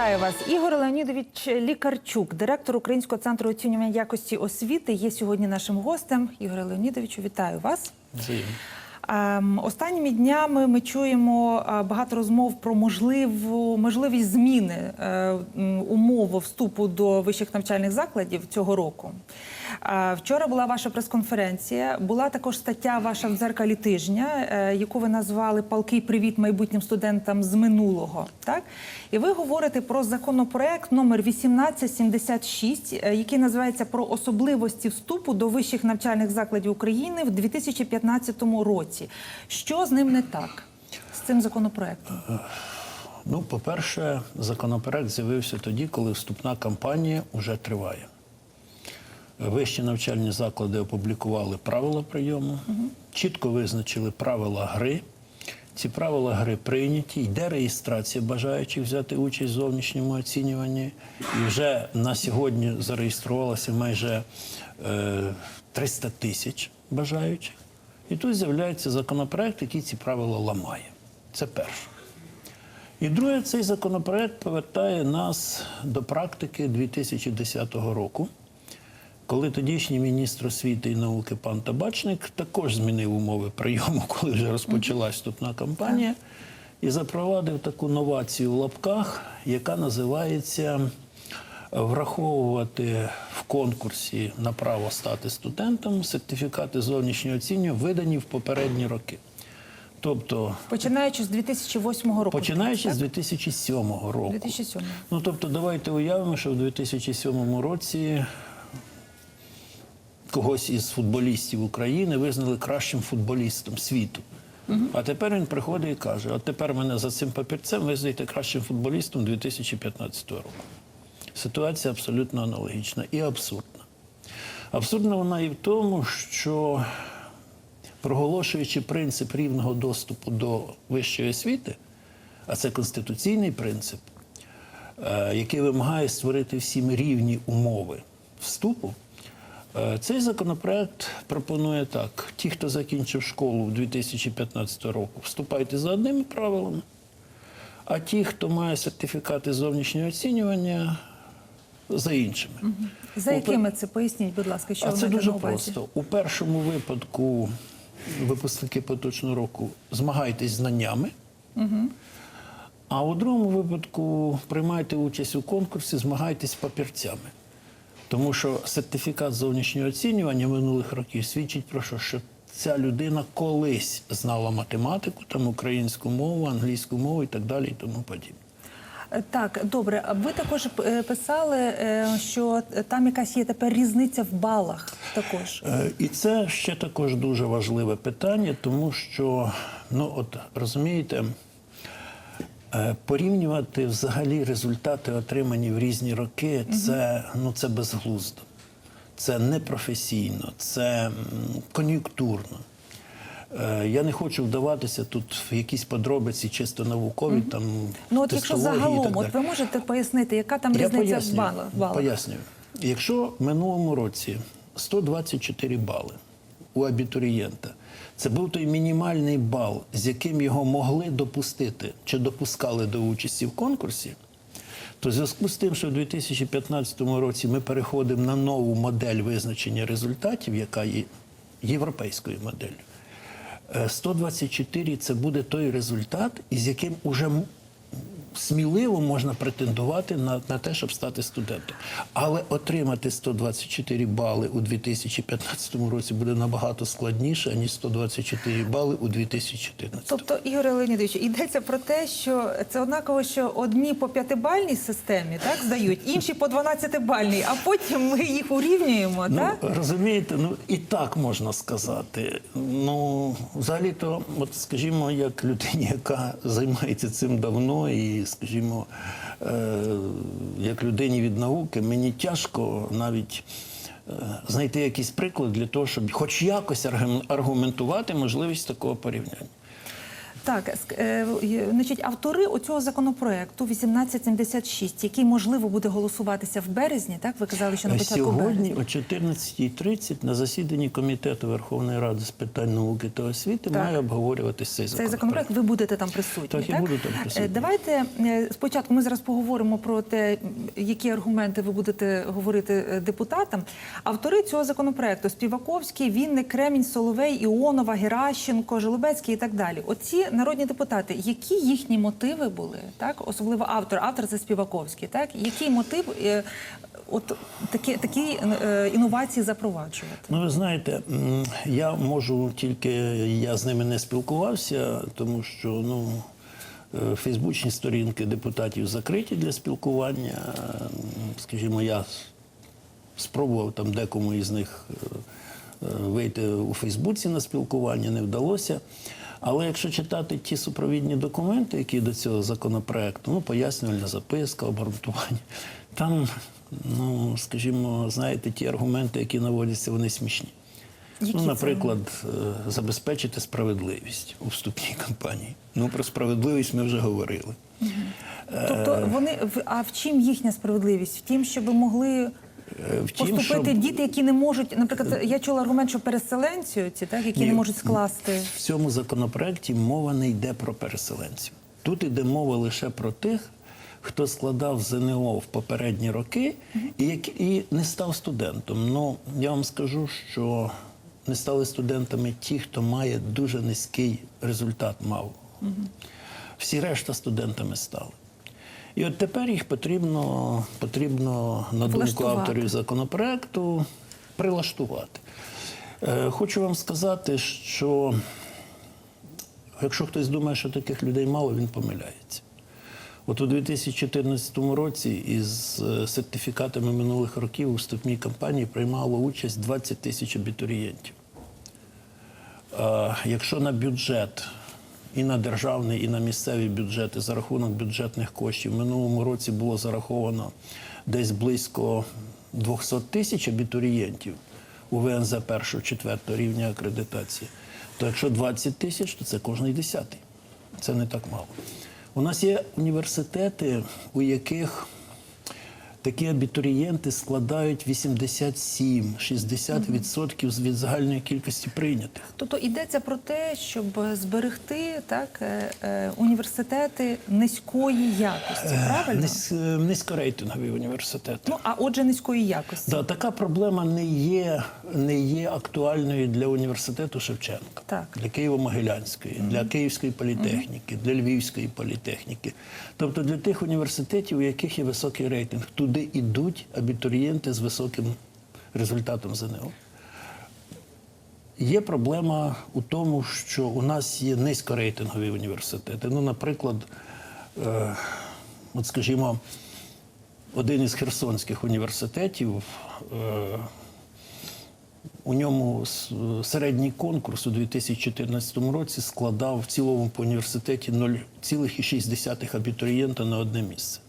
Вітаю вас, Ігор Леонідович Лікарчук, директор Українського центру оцінювання якості освіти, є сьогодні нашим гостем. Ігоре Леонідовичу, вітаю вас. Взаємно. Ем, Останніми днями ми чуємо е, багато розмов про можливу можливість зміни е, м, умов вступу до вищих навчальних закладів цього року. Е, Вчора була ваша прес-конференція. Була також стаття ваша в дзеркалі тижня, е, яку ви назвали Палкий привіт майбутнім студентам з минулого. Так і ви говорите про законопроект номер 1876, е, який називається про особливості вступу до вищих навчальних закладів України в 2015 році. Що з ним не так? З цим законопроектом? Ну, по-перше, законопроект з'явився тоді, коли вступна кампанія вже триває. Вищі навчальні заклади опублікували правила прийому, чітко визначили правила гри. Ці правила гри прийняті, йде реєстрація бажаючих взяти участь в зовнішньому оцінюванні. І вже на сьогодні зареєструвалося майже е, 300 тисяч бажаючих. І тут з'являється законопроект, який ці правила ламає. Це перше. І друге, цей законопроект повертає нас до практики 2010 року, коли тодішній міністр освіти і науки пан Табачник також змінив умови прийому, коли вже розпочалась вступна кампанія, і запровадив таку новацію в лапках, яка називається враховувати в конкурсі на право стати студентом сертифікати зовнішнього оцінювання, видані в попередні роки. Тобто Починаючи з 2008 року. Починаючи так? з 2007 року. 2007. Ну тобто, давайте уявимо, що в 2007 році когось із футболістів України визнали кращим футболістом світу. А тепер він приходить і каже: от тепер мене за цим папірцем визнаєте кращим футболістом 2015 року. Ситуація абсолютно аналогічна і абсурдна. Абсурдна вона і в тому, що проголошуючи принцип рівного доступу до вищої освіти, а це конституційний принцип, е, який вимагає створити всім рівні умови вступу, цей законопроект пропонує так: ті, хто закінчив школу в 2015 року, вступайте за одними правилами, а ті, хто має сертифікати зовнішнього оцінювання, за іншими. За якими це поясніть, будь ласка, що а ви це дуже просто. У першому випадку випускники поточного року змагайтесь знаннями, а у другому випадку приймайте участь у конкурсі, змагайтесь папірцями. Тому що сертифікат зовнішнього оцінювання минулих років свідчить про що, що ця людина колись знала математику, там українську мову, англійську мову і так далі, і тому подібне. Е, Так, добре. А ви також е, писали, е, що там якась є тепер різниця в балах також. І це ще також дуже важливе питання, тому що, ну от розумієте, порівнювати взагалі результати, отримані в різні роки, це, ну, це безглуздо, це непрофесійно, це кон'юнктурно. Е, Я не хочу вдаватися тут в якісь подробиці, чисто наукові, там Ну от якщо і загалом, так от ви можете пояснити, яка там Я різниця в балах? Пояснюю. Якщо в минулому році 124 бали у абітурієнта, це був той мінімальний бал, з яким його могли допустити чи допускали до участі в конкурсі, то в зв'язку з тим, що в 2015 році ми переходимо на нову модель визначення результатів, яка є європейською моделлю, е, 124 це буде той результат, із яким уже сміливо можна претендувати на, на те, щоб стати студентом. Але отримати 124 бали у 2015 році буде набагато складніше, ніж 124 бали у 2014. Тобто, Ігор Леонідович, йдеться про те, що це однаково, що одні по п'ятибальній системі так здають, інші по 12-бальній, а потім ми їх урівнюємо, Ну, так? розумієте, ну і так можна сказати. Ну, взагалі-то, от скажімо, як людині, яка займається цим давно, і, скажімо, е, як людині від науки, мені тяжко навіть. е, Знайти якийсь приклад для того, щоб хоч якось аргум- аргументувати можливість такого порівняння. Так, е, значить, автори оцього законопроекту 1876, який можливо буде голосуватися в березні, так ви казали, що на початку Сьогодні березня. о 14.30 на засіданні комітету Верховної Ради з питань науки та освіти Так. має обговорюватися цей Цей законопроект. законопроект ви будете там присутні. Так, я буду там. Е, Давайте е, спочатку ми зараз поговоримо про те, які аргументи ви будете говорити депутатам. Автори цього законопроекту Співаковський, Вінник, Кремінь, Соловей, Іонова, Геращенко, Жолобецький і так далі. Оці народні депутати, які їхні мотиви були, так особливо автор, автор це Співаковський, так який мотив е, от такі, такі е, інновації запроваджувати? Ну, ви знаєте, я можу тільки я з ними не спілкувався, тому що ну. е, Фейсбучні сторінки депутатів закриті для спілкування. Скажімо, я спробував там декому із них вийти у Фейсбуці на спілкування, не вдалося. Але якщо читати ті супровідні документи, які до цього законопроекту, ну, пояснювальна записка, обґрунтування, там, ну, скажімо, знаєте, ті аргументи, які наводяться, вони смішні. Які ну, наприклад, е, забезпечити справедливість у вступній кампанії. Ну, про справедливість ми вже говорили. Тобто вони в- а в чим їхня справедливість? В тім, щоб могли Е, Втім, поступити щоб- діти, які не можуть, наприклад, я чула аргумент, що переселенці, ці так, які Ні. не можуть скласти. В цьому законопроекті мова не йде про переселенців. Тут йде мова лише про тих, хто складав ЗНО в попередні роки і, і не став студентом. Ну, я вам скажу, що не стали студентами ті, хто має дуже низький результат мав. Всі решта студентами стали. І от тепер їх потрібно, потрібно на думку авторів законопроекту, прилаштувати. Е, Хочу вам сказати, що якщо хтось думає, що таких людей мало, він помиляється. От у 2014 році із е, сертифікатами минулих років у вступній кампанії приймало участь 20 тисяч абітурієнтів. Е, Якщо на бюджет і на державний, і на місцеві бюджети за рахунок бюджетних коштів в минулому році було зараховано десь близько 200 тисяч абітурієнтів у ВНЗ першого четвертого рівня акредитації, то якщо 20 тисяч, то це кожний десятий. Це не так мало. У нас є університети, у яких такі абітурієнти складають 87-60% від загальної кількості прийнятих. Тобто йдеться про те, щоб зберегти так е, е, університети низької якості, правильно? Низь, е, низькорейтингові університети. Ну а отже, низької якості. Да, така проблема не є, не є актуальною для університету Шевченка, Так. для Києво-Могилянської, для Київської політехніки, для Львівської політехніки. Тобто для тих університетів, у яких є високий рейтинг, туди йдуть абітурієнти з високим результатом ЗНО. Є проблема у тому, що у нас є низькорейтингові університети. Ну, наприклад, е, от скажімо, один із херсонських університетів. Е, у ньому середній конкурс у 2014 році складав в цілому по університеті 0,6 абітурієнта на одне місце.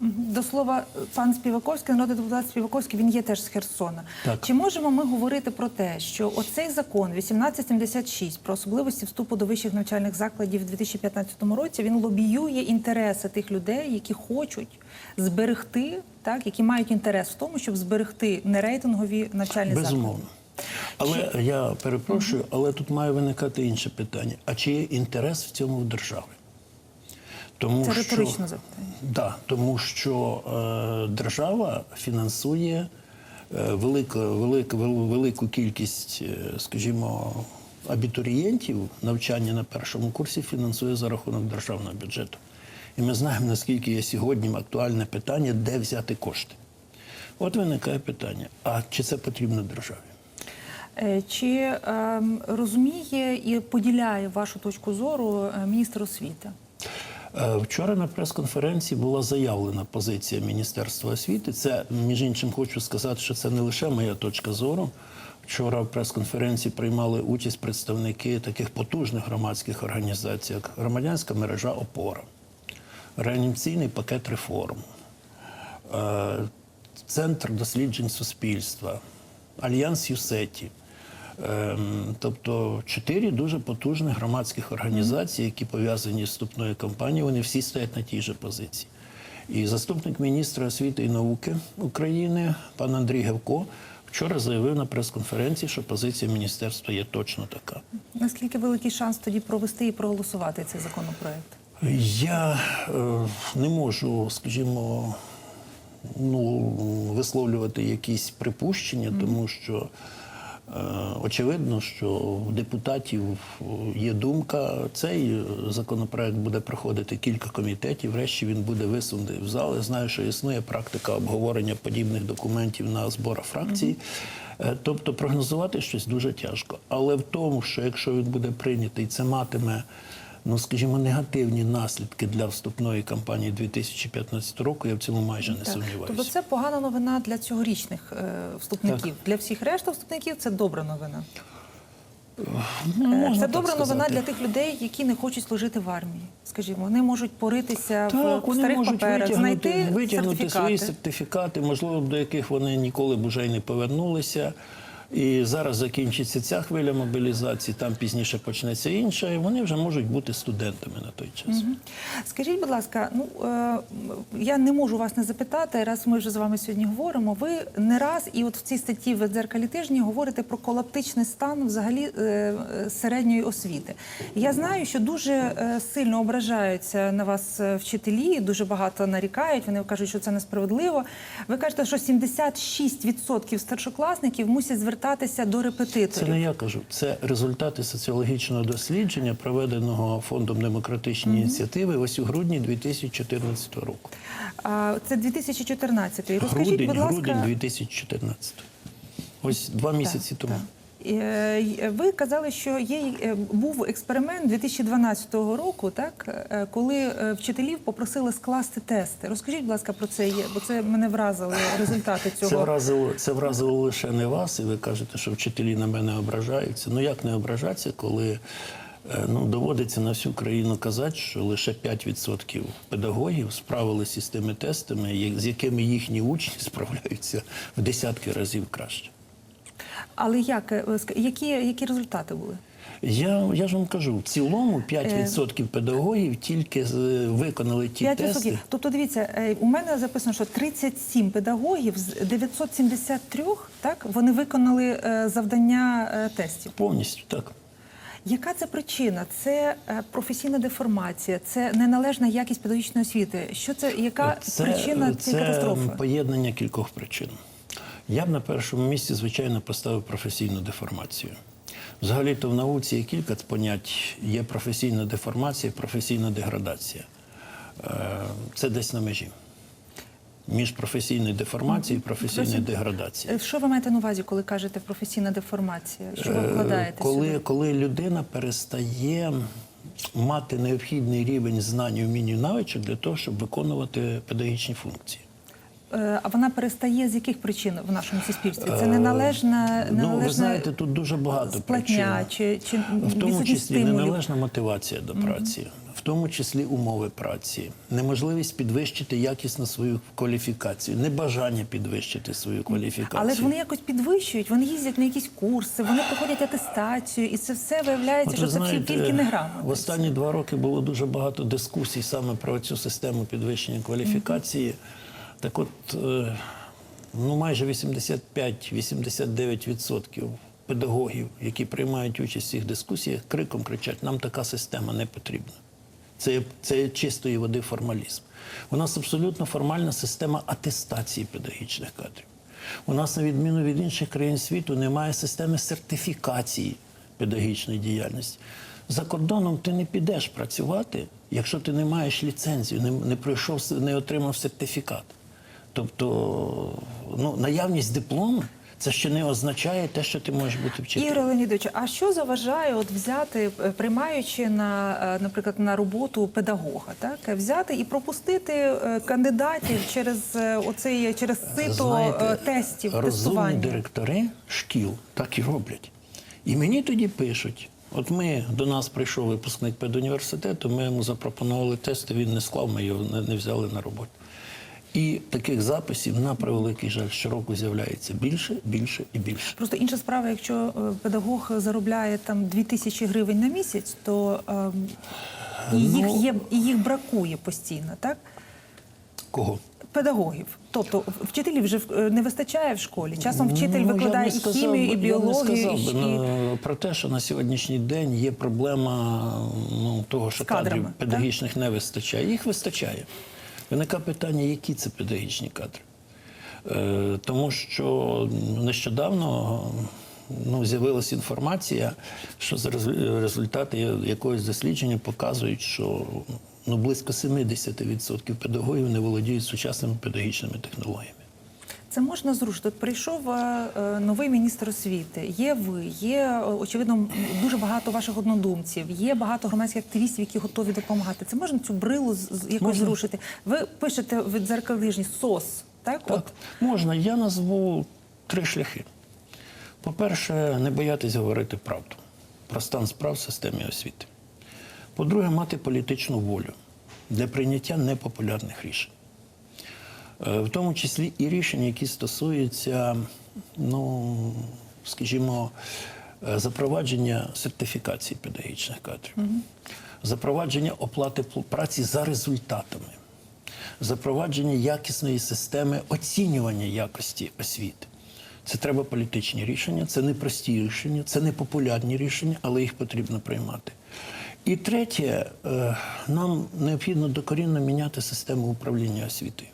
До слова, пан Співаковський, народний депутат Співаковський, він є теж з Херсона. Так. Чи можемо ми говорити про те, що оцей закон 1876 про особливості вступу до вищих навчальних закладів у 2015 році він лобіює інтереси тих людей, які хочуть зберегти, так які мають інтерес в тому, щоб зберегти нерейтингові навчальні Безумовно. Але я перепрошую, але тут має виникати інше питання: а чи є інтерес в цьому в держави? Тому Це що, риторичне запитання. Да, тому що е, держава фінансує е, велику, велику, велику кількість, е, скажімо, абітурієнтів навчання на першому курсі фінансує за рахунок державного бюджету. І ми знаємо, наскільки є сьогодні актуальне питання, де взяти кошти. От виникає питання: а чи це потрібно державі? Е, Чи ем, розуміє і поділяє вашу точку зору е, міністр освіти? Е, Вчора на прес-конференції була заявлена позиція Міністерства освіти. Це, між іншим, хочу сказати, що це не лише моя точка зору. Вчора в прес-конференції приймали участь представники таких потужних громадських організацій, як громадянська мережа Опора, реанімаційний пакет реформ, е, Центр досліджень суспільства, Альянс Юсеті. Ем, Тобто чотири дуже потужних громадських організації, які пов'язані з вступною кампанією, вони всі стоять на тій же позиції. І заступник міністра освіти і науки України, пан Андрій Гевко, вчора заявив на прес-конференції, що позиція міністерства є точно така. Наскільки великий шанс тоді провести і проголосувати цей законопроект? Я е, не можу, скажімо, ну, висловлювати якісь припущення, тому що очевидно, що у депутатів є думка, цей законопроект буде проходити кілька комітетів, врешті він буде висунутий в зал. Я знаю, що існує практика обговорення подібних документів на зборах фракцій. Е, Тобто прогнозувати щось дуже тяжко. Але в тому, що якщо він буде прийнятий, це матиме ну скажімо, негативні наслідки для вступної кампанії 2015 року, я в цьому майже не Так. сумніваюся. Тобто це погана новина для цьогорічних е, вступників. Для всіх решта вступників це добра новина. Ну, Е, можна це так добра новина для тих людей, які не хочуть служити в армії. Скажімо, вони можуть поритися Так, в старих можуть паперах, витягнути, знайти витягнути сертифікати. свої сертифікати, можливо, до яких вони ніколи б уже й не повернулися. І зараз закінчиться ця хвиля мобілізації, там пізніше почнеться інша, і вони вже можуть бути студентами на той час. Скажіть, будь ласка, ну е, я не можу вас не запитати, раз ми вже з вами сьогодні говоримо. Ви не раз і от в цій статті в дзеркалі тижні говорите про колаптичний стан взагалі е, середньої освіти. Я знаю, що дуже е, сильно ображаються на вас е, вчителі, дуже багато нарікають. Вони кажуть, що це несправедливо. Ви кажете, що 76% старшокласників мусять звертатися до репетиторів. Це не я кажу, це результати соціологічного дослідження, проведеного фондом демократичні ініціативи ось у грудні 2014 року. А, Це 2014 Розкажіть, грудень, будь ласка, грудень 2014. Ось два місяці тому. Е, й- Ви казали, що є е, був експеримент 2012 року, так е, коли е, вчителів попросили скласти тести. Розкажіть, будь ласка, про це є, бо це мене вразили результати Це цього. вразило, це вразило лише не вас, і ви кажете, що вчителі на мене ображаються. Ну як не ображатися, коли е, ну, доводиться на всю країну казати, що лише 5% педагогів справилися з тими тестами, з якими їхні учні справляються в десятки разів краще. Але як е, які, які результати були? Я, я ж вам кажу, в цілому 5% педагогів тільки е, виконали ті 5%. тести. Тобто, дивіться, е, у мене записано, що 37 педагогів з 973, так вони виконали е, завдання е, тестів. Повністю так. Яка це причина? Це е, професійна деформація, це неналежна якість педагогічної освіти. Що це? Яка причина це цієї катастрофи? поєднання кількох причин. Я б на першому місці, звичайно, поставив професійну деформацію. Взагалі-то в науці є кілька понять: є професійна деформація, професійна деградація. Е, Це десь на межі. Між професійною деформацією і професійною деградацією. Е, Що ви маєте на увазі, коли кажете професійна деформація? Що ви Е, вкладаєте коли, сюди? коли людина перестає мати необхідний рівень знань, вмінь і навичок для того, щоб виконувати педагогічні функції. Е, А вона перестає з яких причин в нашому суспільстві? Це неналежна, Ну, ви знаєте, тут дуже багато причин. чи, чи В тому числі стимулів? неналежна мотивація до праці, в тому числі умови праці, неможливість підвищити якісно свою кваліфікацію, небажання підвищити свою кваліфікацію. Але ж вони якось підвищують, вони їздять на якісь курси, вони проходять атестацію, і це все виявляється, От що це знаєте, тільки неграмотність. В останні два роки було дуже багато дискусій саме про цю систему підвищення кваліфікації. Так от, е, ну майже 85-89% педагогів, які приймають участь в цих дискусіях, криком кричать: нам така система не потрібна. Це, це чистої води формалізм. У нас абсолютно формальна система атестації педагогічних кадрів. У нас, на відміну від інших країн світу, немає системи сертифікації педагогічної діяльності. За кордоном ти не підеш працювати, якщо ти не маєш ліцензію, не, не пройшов, не отримав сертифікат. Тобто ну, наявність диплому це ще не означає те, що ти можеш бути вчителем. Ігор Леонідович, а що заважає от взяти, е, приймаючи на, е, наприклад, на роботу педагога, так взяти і пропустити е, кандидатів через оцей через сито е, тестів, розумні тестування? директори шкіл так і роблять. І мені тоді пишуть: от ми до нас прийшов випускник педуніверситету, ми йому запропонували тести, він не склав, ми його не, не взяли на роботу. І таких записів, на превеликий жаль, щороку з'являється більше, більше і більше. Просто інша справа, якщо е, педагог заробляє там 2 тисячі гривень на місяць, то ем, і їх Ну- є і їх бракує постійно, так? Кого? Педагогів, тобто вчителів вже е, не вистачає в школі. Часом вчитель Ну, викладає не і хімію, і біологію, Я не сказав би і... ну, про те, що на сьогоднішній день є проблема ну, того, що кадрів так? педагогічних не вистачає. Їх вистачає. Виникає питання, які це педагогічні кадри. Е, тому що нещодавно ну, з'явилася інформація, що результати якогось дослідження показують, що ну, близько 70% педагогів не володіють сучасними педагогічними технологіями. Це можна зрушити. От прийшов е, е, новий міністр освіти. Є ви, є е, очевидно дуже багато ваших однодумців. Є багато громадських активістів, які готові допомагати. Це можна цю брилу якось Можна. зрушити. Ви пишете в дзеркалижні сос, так? Так, От можна. Я назву три шляхи. По-перше, не боятись говорити правду про стан справ в системі освіти. По-друге, мати політичну волю для прийняття непопулярних рішень. Е, В тому числі і рішення, які стосуються, ну, скажімо, е, запровадження сертифікації педагогічних кадрів, запровадження оплати праці за результатами, запровадження якісної системи оцінювання якості освіти. Це треба політичні рішення, це не прості рішення, це не популярні рішення, але їх потрібно приймати. І третє, е, нам необхідно докорінно міняти систему управління освітою.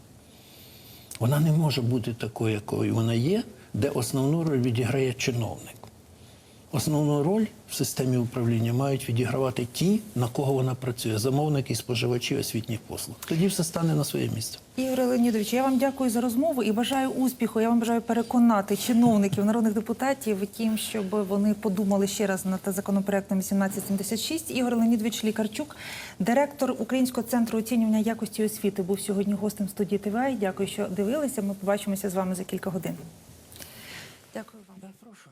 Вона не може бути такою, якою вона є, де основну роль відіграє чиновник. Основну роль в системі управління мають відігравати ті, на кого вона працює, замовники і споживачі освітніх послуг. Тоді все стане на своє місце. Ігор Леонідович, я вам дякую за розмову і бажаю успіху. Я вам бажаю переконати чиновників, народних депутатів, тим, щоб вони подумали ще раз над законопроектом 1876. Ігор Леонідович Лікарчук, директор Українського центру оцінювання якості освіти, був сьогодні гостем студії ТВА. Дякую, що дивилися. Ми побачимося з вами за кілька годин. Дякую вам. Прошу.